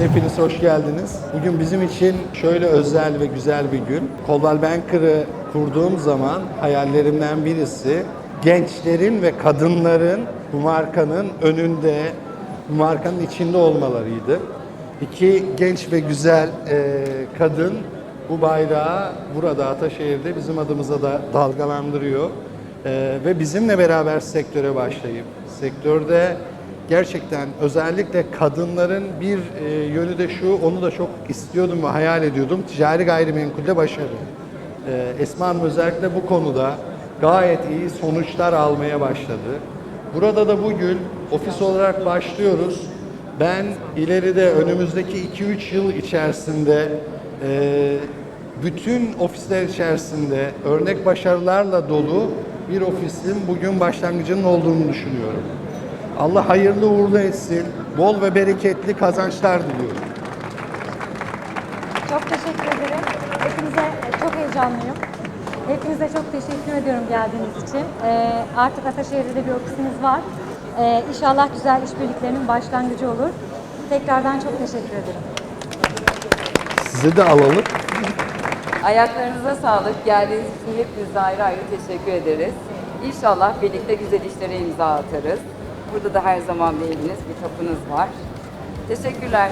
Hepiniz hoş geldiniz. Bugün bizim için şöyle özel ve güzel bir gün. Coldwell Banker'ı kurduğum zaman hayallerimden birisi gençlerin ve kadınların bu markanın önünde, bu markanın içinde olmalarıydı. İki genç ve güzel e, kadın bu bayrağı burada Ataşehir'de bizim adımıza da dalgalandırıyor. E, ve bizimle beraber sektöre başlayıp sektörde gerçekten özellikle kadınların bir e, yönü de şu, onu da çok istiyordum ve hayal ediyordum. Ticari gayrimenkulde başarı. E, Esma Hanım özellikle bu konuda gayet iyi sonuçlar almaya başladı. Burada da bugün ofis olarak başlıyoruz. Ben ileride önümüzdeki 2-3 yıl içerisinde e, bütün ofisler içerisinde örnek başarılarla dolu bir ofisin bugün başlangıcının olduğunu düşünüyorum. Allah hayırlı uğurlu etsin. Bol ve bereketli kazançlar diliyorum. Çok teşekkür ederim. Hepinize çok heyecanlıyım. Hepinize çok teşekkür ediyorum geldiğiniz için. Ee, artık Ataşehir'de de bir ofisimiz var. Ee, inşallah güzel işbirliklerinin başlangıcı olur. Tekrardan çok teşekkür ederim. Size de alalım. Ayaklarınıza sağlık. Geldiğiniz için hepinize ayrı ayrı teşekkür ederiz. İnşallah birlikte güzel işlere imza atarız. Burada da her zaman bir eviniz, bir kapınız var. Teşekkürler.